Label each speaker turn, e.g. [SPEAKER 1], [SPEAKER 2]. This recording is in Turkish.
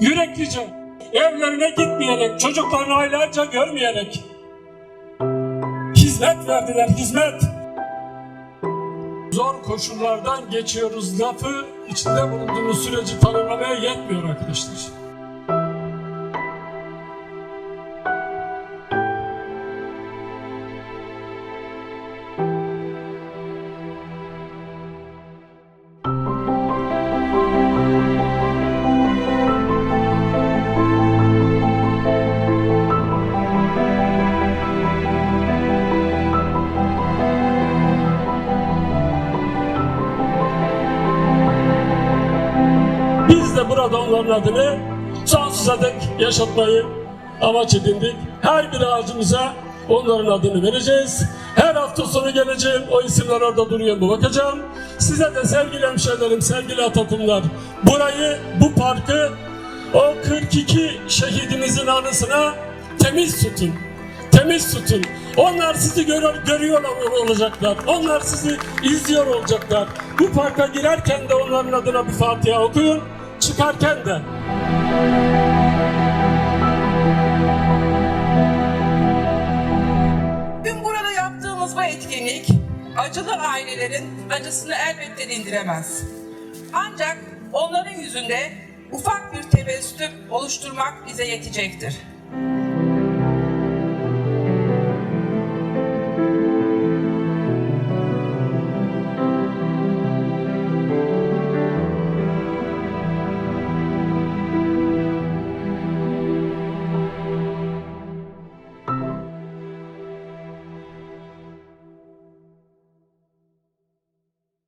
[SPEAKER 1] yüreklice, evlerine gitmeyerek, çocuklarını aylarca görmeyerek hizmet verdiler, hizmet. Zor koşullardan geçiyoruz lafı içinde bulunduğumuz süreci tanımlamaya yetmiyor arkadaşlar. Burada onların adını sonsuza dek yaşatmayı amaç edindik. Her bir ağacımıza onların adını vereceğiz. Her hafta sonu geleceğim. O isimler orada duruyor mu bakacağım. Size de sevgili hemşehrilerim, sevgili Atakumlar. Burayı, bu parkı o 42 şehidimizin anısına temiz tutun. Temiz tutun. Onlar sizi görüyor, görüyor olacaklar. Onlar sizi izliyor olacaklar. Bu parka girerken de onların adına bir Fatiha okuyun. Çıkarken de.
[SPEAKER 2] Bugün burada yaptığımız bu etkinlik acılı ailelerin acısını elbette dindiremez. Ancak onların yüzünde ufak bir tebessüm oluşturmak bize yetecektir.